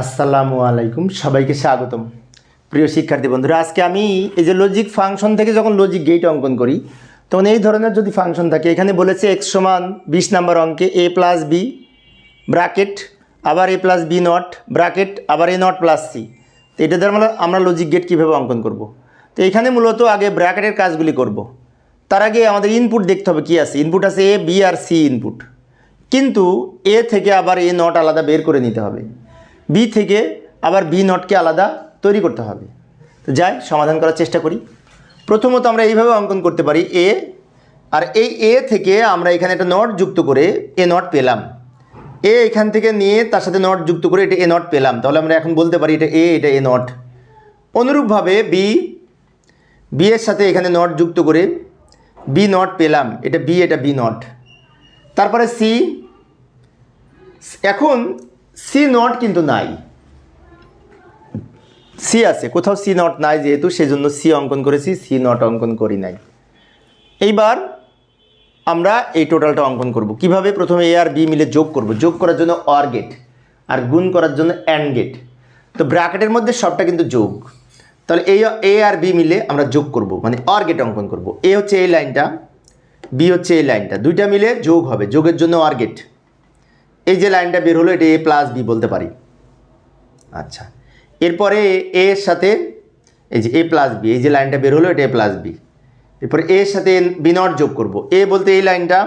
আসসালামু আলাইকুম, সবাইকে স্বাগতম। প্রিয় শিক্ষার্থী বন্ধুরা, আজকে আমি এই যে লজিক ফাংশন থেকে যখন লজিক গেট অঙ্কন করি, তখন এই ধরনের যদি ফাংশন থাকে, এখানে বলেছে এক্স সমান বিশ নাম্বার অঙ্কে এ প্লাস বি ব্র্যাকেট আবার A plus B not bracket আবার এ নট প্লাস সি তো এটা দ্বারা আমরা আমরা লজিক গেট কীভাবে অঙ্কন করব? তো এখানে মূলত আগে ব্র্যাকেটের কাজগুলি করব। তার আগে আমাদের ইনপুট দেখতে হবে কী আছে। ইনপুট আছে এ বি আর সি ইনপুট কিন্তু এ থেকে আবার এ নট আলাদা বের করে নিতে হবে। বি থেকে আবার বি নটকে আলাদা তৈরি করতে হবে। তো যাই, সমাধান করার চেষ্টা করি। প্রথমত আমরা এইভাবে অঙ্কন করতে পারি এ, আর এই এ থেকে আমরা এখানে একটা নট যুক্ত করে এ নট পেলাম। এ এখান থেকে নিয়ে তার সাথে নট যুক্ত করে এটা এ নট পেলাম। তাহলে আমরা এখন বলতে পারি এটা এ এটা এ নট। অনুরূপভাবে বি বি এর সাথে এখানে নট যুক্ত করে বি নট পেলাম। এটা বি এটা বি নট। তারপরে সি, এখন সি নট কিন্তু নাই। সি আছে, কোথাও সি নট নাই যেহেতু, সেজন্য সি অঙ্কন করেছি, সি নট অঙ্কন করি নাই। এইবার আমরা এই টোটালটা অঙ্কন করব। কীভাবে প্রথমে এ আর বি মিলে যোগ করব? যোগ করার জন্য অর গেট আর গুণ করার জন্য অ্যান্ড গেট। তো ব্র্যাকেটের মধ্যে সবটা কিন্তু যোগ। তাহলে এই এ আর বি মিলে আমরা যোগ করব মানে অর গেট অঙ্কন করব। এ হচ্ছে এই লাইনটা, বি হচ্ছে এই লাইনটা। দুইটা মিলে যোগ হবে, যোগের জন্য অর গেট। এই যে লাইনটা বের হলো, এটা এ প্লাস বি বলতে পারি। আচ্ছা। এরপরে এ এর সাথে, এই যে এ প্লাস বি এই যে লাইনটা বের হলো, এটা এ প্লাস বি এরপরে এর সাথে বি নট যোগ করব। এ বলতে এই লাইনটা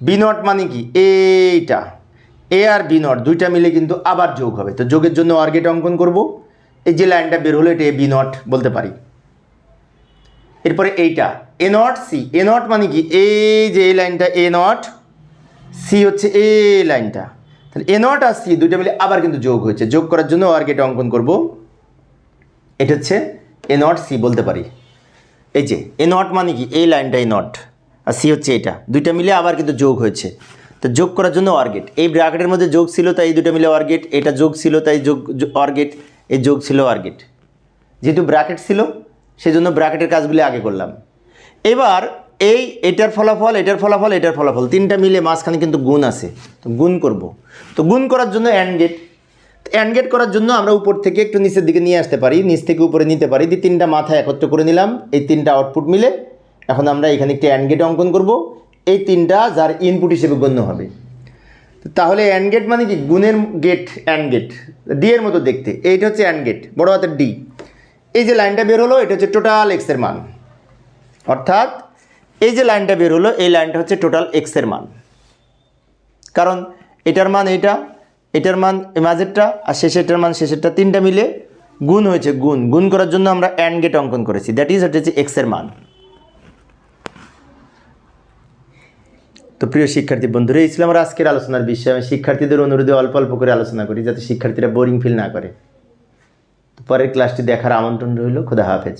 বি নট মানে কি? এইটা। এ আর বি নট দুইটা মিলে কিন্তু আবার যোগ হবে। তো যোগের জন্য অর্গেট অঙ্কন করব। এই যে লাইনটা বের হলো, এটা এ বি নট বলতে পারি। এরপরে এইটা A not C A not মানে কি? এই যে এই লাইনটা এ নট সি হচ্ছে এ লাইনটা। তাহলে এ নট আর সি দুইটা মিলে আবার কিন্তু যোগ হয়েছে। যোগ করার জন্য আর এটা অঙ্কন করব। এটা হচ্ছে এ নট সি বলতে পারি। এই যে এ নট মানে কি? এই লাইনটা এ নট আর সি হচ্ছে এটা। দুইটা মিলে আবার কিন্তু যোগ হয়েছে। তো যোগ করার জন্য অর্গেট এই ব্র্যাকেটের মধ্যে যোগ ছিল, তাই এই দুটো মিলে অর্গেট এটা যোগ ছিল, তাই যোগ অর্গেট এই যোগ ছিল অর্গেট যেহেতু ব্র্যাকেট ছিল, সেজন্য ব্র্যাকেটের কাজগুলি আগে করলাম। এবার এই এটার ফলাফল এটার ফলাফল এটার ফলাফল, তিনটা মিলে মাঝখানে কিন্তু গুণ আছে। তো গুণ করব। তো গুণ করার জন্য অ্যান্ড গেট অ্যান্ড গেট করার জন্য আমরা উপর থেকে একটু নিচের দিকে নিয়ে আসতে পারি, নিচ থেকে উপরে নিতে পারি। দিয়ে তিনটা মাথা একত্র করে নিলাম, এই তিনটা আউটপুট মিলে এখন আমরা এখানে একটি অ্যান্ড গেট অঙ্কন করব। এই তিনটা যার ইনপুট হিসেবে গণ্য হবে। তাহলে অ্যান্ড গেট মানে কি? গুণের গেট অ্যান্ড গেট ডি এর মতো দেখতে। এইটা হচ্ছে অ্যান্ড গেট বড় হাতের ডি এই যে লাইনটা বের হলো, এটা হচ্ছে টোটাল এক্সের মান। অর্থাৎ এই যে লাইনটা বের হলো, এই লাইনটা হচ্ছে টোটাল এক্সের মান। কারণ এটার মান এইটা, এটার মান মাঝেরটা, আর শেষেরটার মান শেষেরটা তিনটা মিলে গুণ হয়েছে গুণ। গুণ করার জন্য আমরা অ্যান্ড গেট অঙ্কন করেছি। দ্যাট ইজ হচ্ছে এক্সের মান। তো প্রিয় শিক্ষার্থী বন্ধুরা, এই ছিল আমার আজকের আলোচনার বিষয়। আমি শিক্ষার্থীদের অনুরোধে অল্প অল্প করে আলোচনা করি, যাতে শিক্ষার্থীরা বোরিং ফিল না করে। পরের ক্লাসটি দেখার আমন্ত্রণ রইল। খোদা হাফেজ।